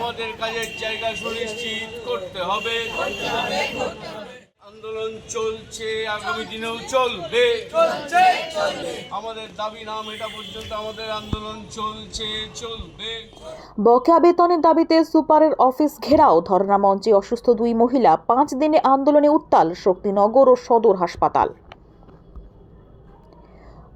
আমাদের কাজের জায়গা সুনিশ্চিত করতে হবে। আন্দোলন চলছে, আগামী দিনেও চলবে। আমাদের দাবি না মেটা পর্যন্ত আমাদের আন্দোলন চলছে, চলবে। বকেয়া বেতনের দাবিতে সুপারের অফিস ঘেরাও, ধর্ণা মঞ্চে অসুস্থ দুই মহিলা, পাঁচ দিনে আন্দোলনে উত্তাল, শক্তিনগর ও সদর হাসপাতাল।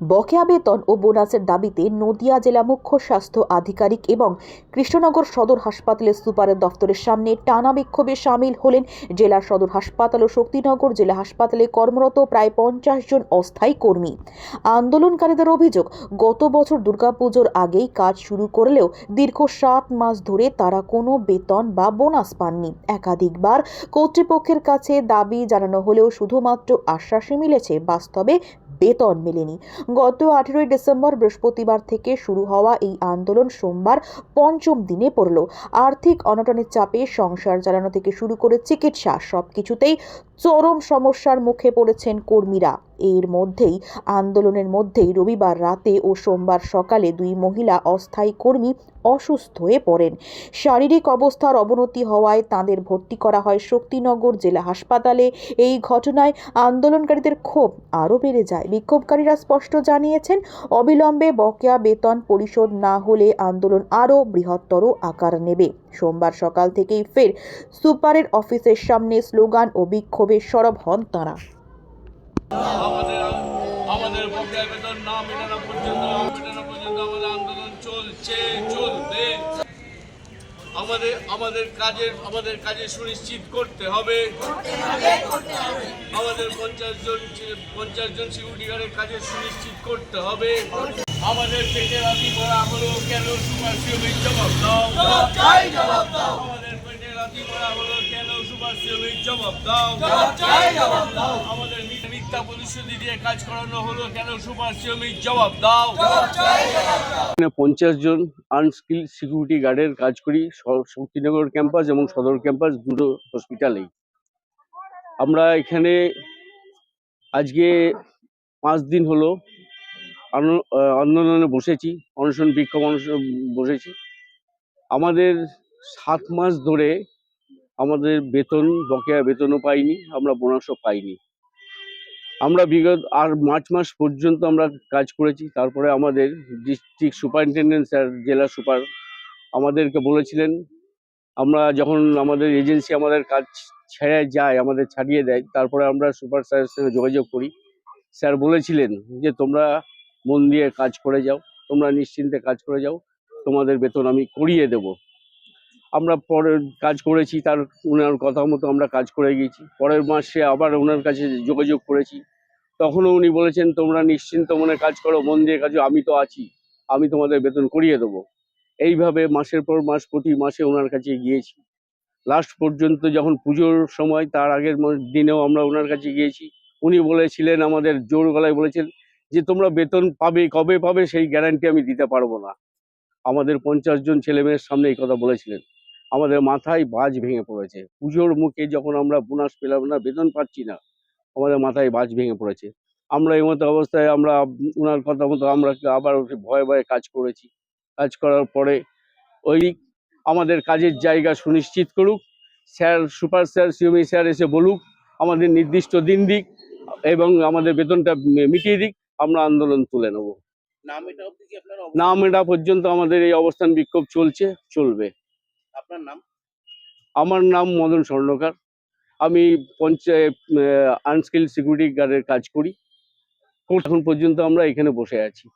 বকেয়া বেতন ও বোনাসের দাবিতে নদিয়া জেলা মুখ্য স্বাস্থ্য আধিকারিক এবং কৃষ্ণনগর সদর হাসপাতালের সুপারের দফতরের সামনে টানা বিক্ষোভে সামিল হলেন জেলা সদর হাসপাতাল ও শক্তিনগর জেলা হাসপাতালে কর্মরত প্রায় পঞ্চাশ জন অস্থায়ী কর্মী। আন্দোলনকারীদের অভিযোগ, গত বছর দুর্গাপুজোর আগেই কাজ শুরু করলেও দীর্ঘ সাত মাস ধরে তারা কোনো বেতন বা বোনাস পাননি। একাধিকবার কর্তৃপক্ষের কাছে দাবি জানানো হলেও শুধুমাত্র আশ্বাসই মিলেছে, বাস্তবে বেতন মেলেনি। গত আঠেরোই ডিসেম্বর বৃহস্পতিবার থেকে শুরু হওয়া এই আন্দোলন সোমবার পঞ্চম দিনে পড়ল। আর্থিক অনটনের চাপে সংসার চালানো থেকে শুরু করে চিকিৎসা সবকিছুতেই চরম সমস্যার মুখে পড়েছেন কর্মীরা। এর মধ্যেই, আন্দোলনের মধ্যেই রবিবার রাতে ও সোমবার সকালে দুই মহিলা অস্থায়ী কর্মী অসুস্থ হয়ে পড়েন। শারীরিক অবস্থার অবনতি হওয়ায় তাঁদের ভর্তি করা হয় শক্তিনগর জেলা হাসপাতালে। এই ঘটনায় আন্দোলনকারীদের ক্ষোভ আরও বেড়ে যায়। বিক্ষোভকারীরা স্পষ্ট জানিয়েছেন, অবিলম্বে বকেয়া বেতন পরিশোধ না হলে আন্দোলন আরও বৃহত্তর আকার নেবে। সোমবার সকাল থেকেই ফের সুপারের অফিসের সামনে স্লোগান ও বিক্ষোভে সরব হন তাঁরা। আমাদের বকেয়া বেতন না মেটানো পর্যন্ত আমাদের আন্দোলন চলছে। আমাদের আমাদের কাজের আমাদের কাজে সুনিশ্চিত করতে হবে। আমাদের পঞ্চাশ জন পঞ্চাশ জন সিকিউরিটি গার্ডের কাজে সুনিশ্চিত করতে হবে। আমাদের পেটে রাতি পড়া হলো কেন সুপার সিওমির জবাব দাও। আমাদের পেটে রাতি পড়া হলো কেন সুপার সিওমির জবাব দাও। আমাদের মি- মিথ্যা প্রতিশ্রুতি দিয়ে কাজ করানো হলো কেন সুপার সিওমির জবাব দাও। পঞ্চাশ জন আনস্কিল সিকিউরিটি গার্ডের কাজ করি শক্তিনগর ক্যাম্পাস এবং সদর ক্যাম্পাস দুটো হসপিটালেই। আমরা এখানে আজকে পাঁচ দিন হলো আন্দোলনে বসেছি অনশন বিক্ষোভ অনশন বসেছি। আমাদের সাত মাস ধরে আমাদের বেতন বকেয়া বেতনও পাইনি আমরা বোনাসও পাইনি। আমরা বিগত আর মার্চ মাস পর্যন্ত আমরা কাজ করেছি। তারপরে আমাদের ডিস্ট্রিক্ট সুপারিনটেন্ডেন্ট স্যার, জেলা সুপার আমাদেরকে বলেছিলেন, আমরা যখন আমাদের এজেন্সি আমাদের কাজ ছেড়ে যায়, আমাদের ছাড়িয়ে দেয়, তারপরে আমরা সুপার স্যারের সঙ্গে যোগাযোগ করি। স্যার বলেছিলেন যে, তোমরা মন দিয়ে কাজ করে যাও, তোমরা নিশ্চিন্তে কাজ করে যাও, তোমাদের বেতন আমি করিয়ে দেব। আমরা পরে কাজ করেছি, তার ওনার কথা মতো আমরা কাজ করে গিয়েছি। পরের মাসে আবার ওনার কাছে যোগাযোগ করেছি। তখনও উনি বলেছেন, তোমরা নিশ্চিন্ত মনে কাজ করো, মন দিয়ে কাজ, আমি তো আছি। আমি তোমাদের বেতন করিয়ে দেবো। এইভাবে মাসের পর মাস, প্রতি মাসে ওনার কাছে গিয়েছি। লাস্ট পর্যন্ত যখন পুজোর সময়, তার আগের দিনেও আমরা ওনার কাছে গিয়েছি। উনি বলেছিলেন, আমাদের জোর গলায় বলেছেন যে, তোমরা বেতন পাবে, কবে পাবে, সেই গ্যারান্টি আমি দিতে পারব না। আমাদের পঞ্চাশ জন ছেলেমেয়ের সামনে এই কথা বলেছিলেন। আমাদের মাথায় বাজ ভেঙে পড়েছে। পুজোর মুখে যখন আমরা বোনাস পেলাম না, বেতন পাচ্ছি না। আমাদের মাথায় বাজ ভেঙে পড়েছে। আমরা এই মতো অবস্থায় আমরা ওনার কথা মতো আমরা আবার ভয়ে ভয়ে কাজ করেছি। কাজ করার পরে ওই আমাদের কাজের জায়গা সুনিশ্চিত করুক স্যার সুপার স্যার সিওমি স্যার এসে বলুক আমাদের নির্দিষ্ট দিন দিক এবং আমাদের বেতনটা মিটিয়ে দিক আমরা আন্দোলন তুলে নেব। নাম এটা পর্যন্ত আমাদের এই অবস্থান বিক্ষোভ চলছে চলবে। আপনার নাম? আমার নাম মদন স্বর্ণকার। আমি পঞ্চায়েত আনস্কিল সিকিউরিটি গার্ডের কাজ করি। এখন পর্যন্ত আমরা এখানে বসে আছি।